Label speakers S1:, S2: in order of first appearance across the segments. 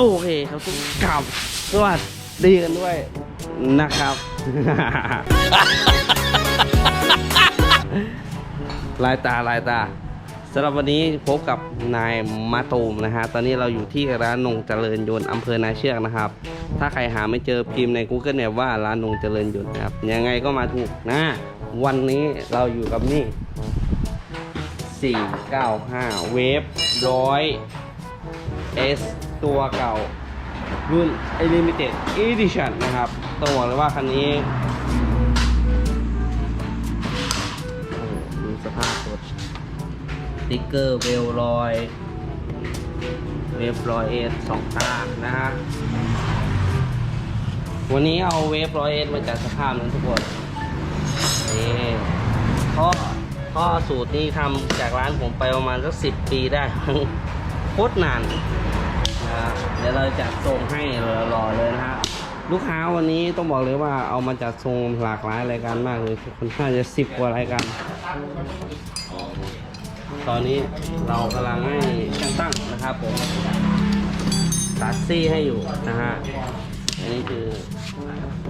S1: โอเคครับทุกกับสวัสดีกันด้วยนะครับ ลายตาลายตาสำหรับวันนี้พบกับนายมาตูมนะฮะ ตอนนี้เราอยู่ที่ร้านนงเจริญยนต์อำเภอนาเชือกนะครับ ถ้าใครหาไม่เจอพิมพ์ใน Google เนี่ยว่าร้านนงเจริญยนต์นะครับ ยังไงก็มาถูกนะ วันนี้เราอยู่กับนี่ 495 เวฟร้อย S ตัวเก่ารุ่น Limited Edition นะครับ ต้องบอกเลยว่าคันนี้โอ้โหดูสภาพรถสติ๊กเกอร์เวลลอยเวฟร้อยเอสสองตานะฮะ วันนี้เอาเวฟร้อยเอสมาจากสภาพนั้นทุกคนนี่ท่อท่อสูตรนี้ทำจากร้านผมไปประมาณสักสิบปีได้โคตรนาน นะฮะเดี๋ยวเราจะส่งให้รอๆเลยนะฮะลูกค้าวันนี้ต้องบอกเลยว่าเอามาจัดทรงหลากหลายรายการมากเลยคนน่าจะสิบกว่ารายการตอนนี้เรากำลังให้ช่างตั้งนะครับผมตัดซี่ให้อยู่นะฮะอันนี้คือ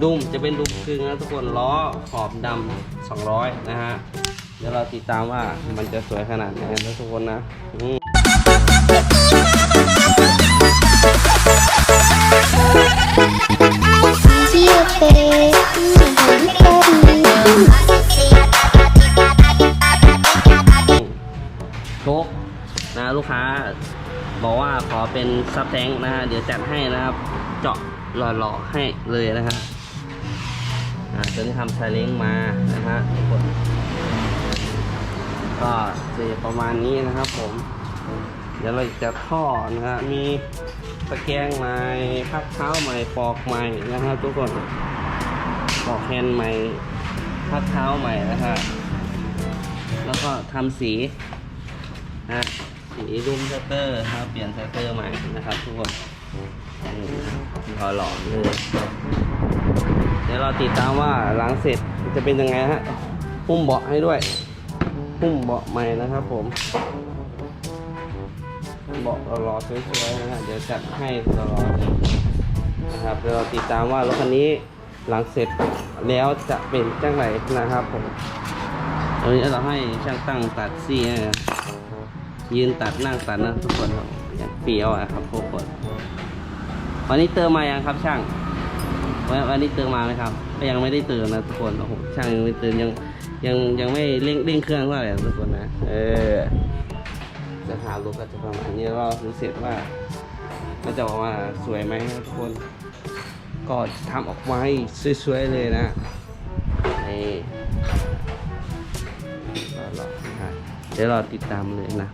S1: ดุมจะเป็นดุมกึ่งนะทุกคนล้อขอบดำ200 นะฮะ เดี๋ยวเราติดตามว่ามันจะสวยขนาดไหนนะทุกคนนะ โชคนะลูกค้า บอกว่าขอเป็นซับแทงค์นะฮะเดี๋ยวจัดให้นะครับ เจาะหล่อๆให้เลยนะฮะตัวนี้ทำไซเล้งมานะฮะทุกคนก็จะประมาณนี้นะครับผม เดี๋ยวเราจะท่อนะฮะมี ตะแกรงใหม่พักเท้าใหม่ปอกใหม่นะครับ ทุกคนปอกแฮน์ใหม่พักเท้าใหม่นะฮะแล้วก็ทำสีนะสีดุมเตเตอร์ครับเปลี่ยนเตเตอร์ใหม่นะครับ ทุกคนนี่พอหล่อเลยเดี๋ยวเราติดตามว่าหลังเสร็จจะเป็นยังไงฮะหุ้มเบาะให้ด้วยหุ้มเบาะใหม่นะครับผม บาะหล่อๆสวยๆนะฮะเดี๋ยวจัดให้หล่อๆเลยนะครับเดี๋ยวเราติดตามว่ารถคันนี้หลังเสร็จแล้วจะเป็นจังไรนะครับผมตอนนี้เราให้ช่างตั้งตัดซี่นะยืนตัดนั่งตัดนะทุกคนอย่างเฟี้ยวอะครับทุกคนวันนี้เติมมายังครับช่างวันวันนี้เติมมาไหมครับยังไม่ได้เติมนะทุกคนโอ้โหช่างยังไม่เติมยังยังยังไม่เร่งเร่งเครื่องเท่าไหร่ทุกคนนะเออ จะหาลูกก็จะประมาณนี้แล้วก็รู้สึกว่ามันจะออกมาสวยไหมทุกคน ก็ทำออกมาให้สวยๆเลยนะนี่รอเดี๋ยวเราติดตามเลยนะ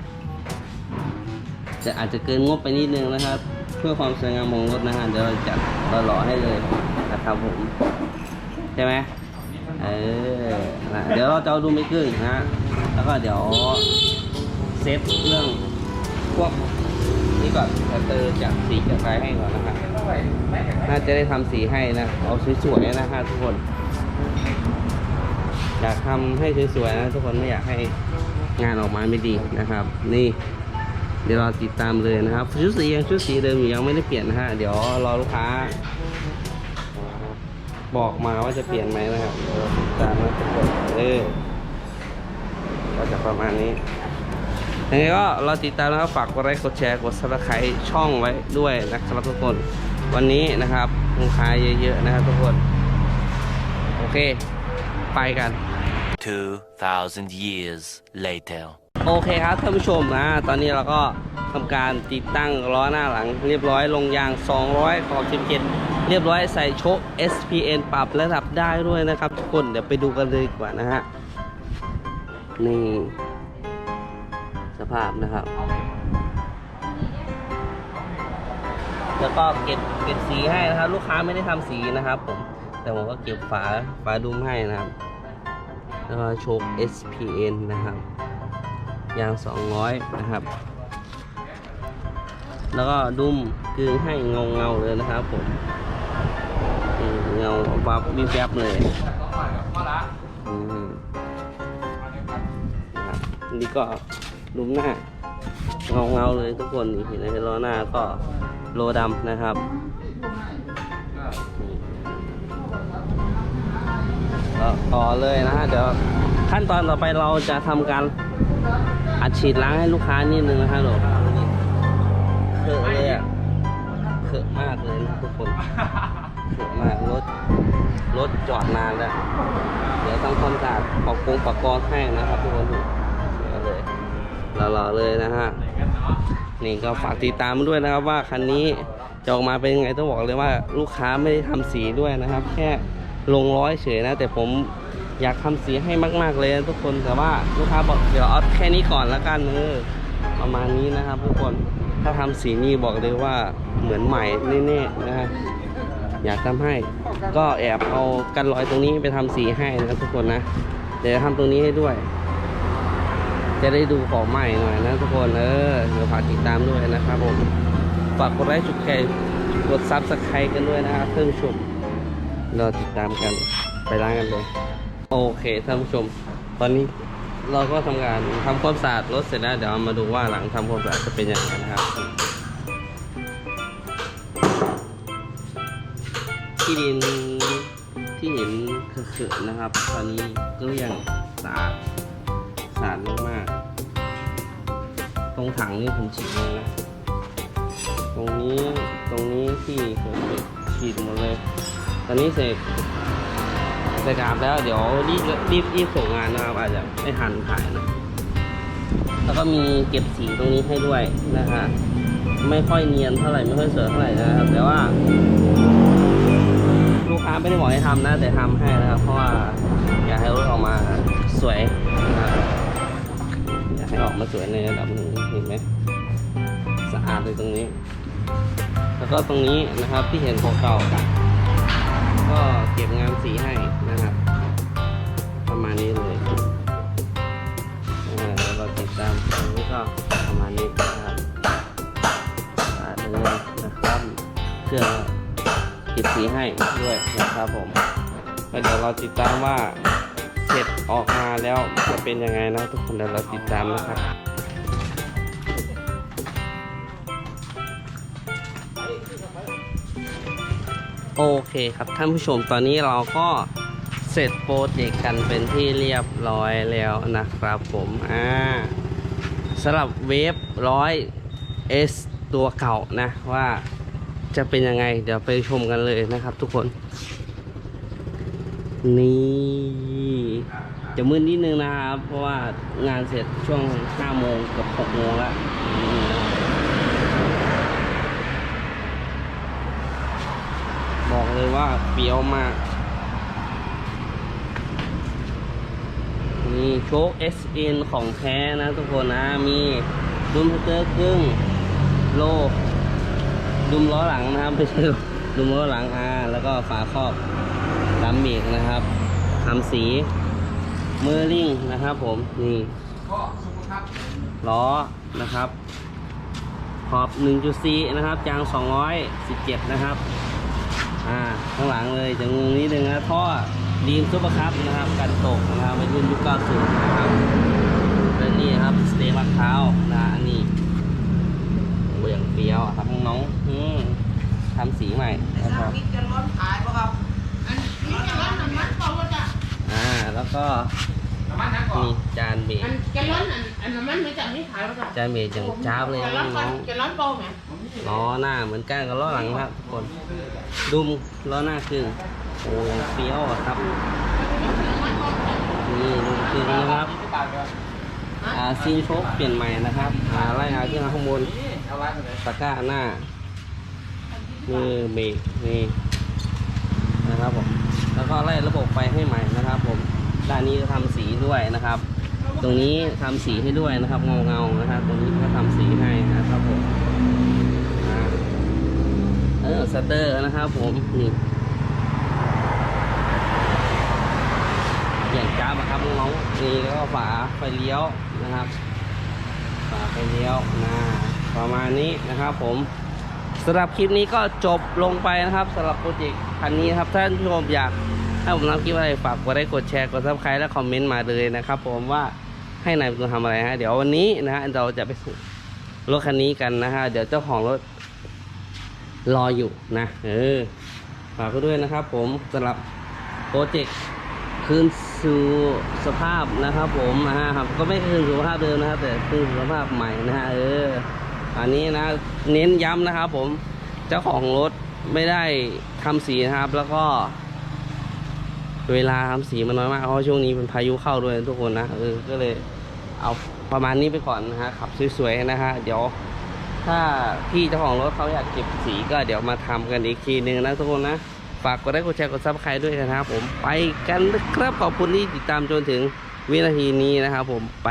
S1: จะอาจจะเกินงบไปนิดนึงนะครับ เพื่อความสวยงามของรถนะฮะเดี๋ยวเราจัดหล่อให้เลยนะครับผมใช่ไหมเออเดี๋ยวเราจะเอาดูไม่กึ่งนะแล้วก็เดี๋ยว เซฟเรื่องพวกนี้ก่อนจะเตอร์จากสีจากอะไรให้ก่อนนะครับน่าจะได้ทำสีให้นะ เอาสวยๆนะฮะทุกคน อยากทำให้สวยๆนะทุกคนไม่อยากให้งานออกมาไม่ดีนะครับ นี่เดี๋ยวเราติดตามเลยนะครับชุดสียังชุดสีเดิมอยู่ยังไม่ได้เปลี่ยนนะฮะเดี๋ยวรอลูกค้า บอกมาว่าจะเปลี่ยนไหมนะครับติดตามนะทุกคนเออก็จะประมาณนี้ ยังไงก็เราติดตามนะครับฝากกดไลค์กดแชร์กดซับสไครต์ช่องไว้ด้วยนะครับทุกคนวันนี้นะครับลูกค้าเยอะๆนะครับทุกคน โอเค ไปกัน
S2: 2,000 years later.
S1: โอเคครับท่านผู้ชมนะตอนนี้เราก็ทำการติดตั้งล้อหน้าหลัง เรียบร้อยลงยาง 200ขอบ17 เรียบร้อยใส่โชค SPN ปรับระดับได้ด้วยนะครับ ทุกคนเดี๋ยวไปดูกันเลยดีกว่านะฮะนี่ส ภาพนะครับ แล้วก็เก็บเก็บสีให้นะครับ ลูกค้าไม่ได้ทำสีนะครับ ผม แต่ผมก็เก็บฝาฝาดุมให้นะครับ แล้วก็โชค SPN นะครับยาง 200 นะครับ แล้วก็ดุมกึงให้เงาเงาเลยนะครับผมเงาวับมีแวบเลยอืมนะครับอันนี้ก็ ดุมหน้า เงาเงาเลยทุกคนเห็นไหมล้อหน้าก็โลดำนะครับก็ต่อเลยนะฮะเดี๋ยวขั้นตอนต่อไปเราจะทำการอัดฉีดล้างให้ลูกค้านิดนึงนะครับหลบเคอะเลยอะเคอะมากเลยนะทุกคนเคอะมากรถรถจอดนานแล้ว เดี๋ยวทำความสะอาดปอกกงปอกกองให้นะครับทุกคนดี๋ยวเลย รอๆเลยนะฮะนี่ก็ฝากติดตามด้วยนะครับว่าคันนี้จะออกมาเป็นยังไงต้องบอกเลยว่าลูกค้าไม่ได้ทำสีด้วยนะครับ แค่ลงร้อยเฉยนะ แต่ผมอยากทำสีให้มาก ๆเลยนะทุกคนแต่ว่าลูกค้าบอกเดี๋ยวเอาแค่นี้ก่อนละกันเออประมาณนี้นะครับ ทุกคนถ้าทำสีนี่บอกเลยว่าเหมือนใหม่แน่ๆนะฮะอยากทำให้ก็แอบเอากันรอยตรงนี้ไปทำสีให้นะครับทุกคนนะเดี๋ยวทำตรงนี้ให้ด้วย จะได้ดูของใหม่หน่อยนะทุกคนเออเดี๋ยวฝากติดตามด้วยนะครับผมฝากกดไลค์จุดแชร์กดซับสไครต์กันด้วยนะครับเพิ่มชมเราติดตามกันไปร้านกันเลย โอเคท่านผู้ชม ตอนนี้เราก็ทำการทำความสะอาดรถเสร็จแล้วเดี๋ยวมาดูว่าหลังทำความสะอาดจะเป็นยังไงนะครับที่ดินที่เห็นเคือๆนะครับ ตอนนี้กลี้ยงสะอาด สารมากๆ ตรงถังนี่ผมฉีดเลยนะตรงนี้ตรงนี้ที่ผมฉีดหมดเลย ตอนนี้เสร็จเสร็จกาบแล้วเดี๋ยวรีบรีบรีบส่งงานนะครับอาจจะไม่ทันถ่ายนะแล้วก็มีเก็บสีตรงนี้ให้ด้วยนะฮะไม่ค่อยเนียนเท่าไหร่ไม่ค่อยสวยเท่าไหร่นะครับแต่ว่า ลูกค้าไม่ได้บอกให้ทำนะ แต่ทำให้นะครับ เพราะว่าอยากให้รถออกมาสวยนะครับ อยากให้ออกมาสวยในระดับหนึ่งเห็นไหมสะอาดเลยตรงนี้ แล้วก็ตรงนี้นะครับที่เห็นของเก่าก็เก็บงานสีให้นะครับ ประมาณนี้เลยแล้วก็ติดตามตรงนี้ก็ประมาณนี้นะครับสะอาดเลยนะครับเพื่อติดสีให้ด้วยนะครับผมแล้วเดี๋ยวเราติดตามว่า เสร็จออกมาแล้วจะเป็นยังไงนะทุกคนเดี๋ยวเราติดตามนะครับโอเคครับท่านผู้ชมตอนนี้เราก็เสร็จโปรเจกต์กันเป็นที่เรียบร้อยแล้วนะครับผมอ่าสำหรับเวฟร้อย S ตัวเก่านะว่าจะเป็นยังไงเดี๋ยวไปชมกันเลยนะครับทุกคน นี่จะมืดนิดนึงนะครับ เพราะว่างานเสร็จช่วง5โมงกับ6โมงแล้วนี่นะบอกเลยว่าเปียวมาก นี่โชค SN ของแท้นะทุกคนนะ มีดุมเตอร์ครึ่งโลดุมล้อหลังนะครับไม่ใช่ดุมล้อหลังอาแล้วก็ฝาครอบ ดำเบกนะครับทำสีเมอร์ลิงนะครับผมนี่ล้อนะครับขอบ 1.4 นะครับยาง 217 นะครับ อ่า ข้างหลังเลยจะงงนิดนึงนะท่อดีนซุปเปอร์คัพนะครับ กันตกนะครับวัยรุ่นยุค90 นะครับและนี่ครับ สเตย์มะพร้านะอันนี้โอ้ยอย่างเปรี้ยวครับน้องๆอืมทำสีใหม่นะครับ
S3: นี่จะร้นขายป่ะครับ
S4: อันนี้จะร้อนน้ำมันเปล่าจ้ะ
S1: อ่า แล้ว ก็
S3: น้ำมันนักก่อน
S1: มีจานเบรก
S4: อันจะร้อนอันอันน้ำมันไม่จะไม่ขายป่ะจ้ะ
S1: จานเบรกอย่างจ้าบเลย
S4: จะ
S1: นะ
S4: ร้อน
S1: น้อง
S4: จะร้อนเปล่าไหม
S1: ล้อหน้าเหมือนกันกับล้อหลังครับทุกคนดุมล้อหน้าครึ่งโอ้ยอย่างเปรี้ยวอะครับนี่ดุมครึ่งนะครับ
S3: ที่ตายไป
S1: อ่าซีนโชคเปลี่ยนใหม่นะครับอ่าไล่เอาขึ้นมาข้างบน
S3: นี่เอาไว้ไปเลย
S1: ตะกร้าหน้ามือเบรกนี่นะครับผมแล้วก็ไล่ระบบไฟให้ใหม่นะครับผม ด้านนี้ก็ทำสีด้วยนะครับ ตรงนี้ทำสีให้ด้วยนะครับเงาเงานะครับ ตรงนี้ก็ทำสีให้นะครับผมอ่าเออสเตอร์นะครับผมนี่อย่างจ้าบะครับน้องนี่แล้วก็ฝาไฟเลี้ยวนะครับ ฝาไฟเลี้ยวนะประมาณนี้นะครับผมสำหรับคลิปนี้ก็จบลงไปนะครับสำหรับโปรเจกต์คันนี้ครับท่านผู้ชมอยาก ให้ผมทำคลิปอะไรฝากกดไลค์กดแชร์กดซับสไครต์และคอมเมนต์มาเลยนะครับ ผมว่าให้นายเป็นคนทำอะไรฮะเดี๋ยววันนี้นะฮะเราจะไปสู่รถคันนี้กันนะฮะเดี๋ยวเจ้าของรถรออยู่นะเออฝากไว้ด้วยนะครับ ผมสำหรับโปรเจกต์คืนสู่สภาพนะครับ ผมนะฮะครับก็ไม่คืนสู่สภาพเดิมนะครับแต่คืนสู่สภาพใหม่นะฮะเออ อันนี้นะ เน้นย้ำนะครับ ผมเจ้าของรถไม่ได้ทำสีนะครับ แล้วก็ เวลาทำสีมันน้อยมากเพราะช่วงนี้เป็นพายุเข้าด้วยทุกคนนะเออก็เลยเอาประมาณนี้ไปก่อนนะฮะขับสวยๆนะฮะเดี๋ยว ถ้าพี่เจ้าของรถเขาอยากเก็บสีก็เดี๋ยวมาทำกันอีกทีหนึ่งนะทุกคนนะฝากกดไลค์กดแชร์กดซับสไครต์ด้วยนะครับผมไปกันนะครับขอบคุณที่ติดตามจนถึงวินาทีนี้นะครับผมไป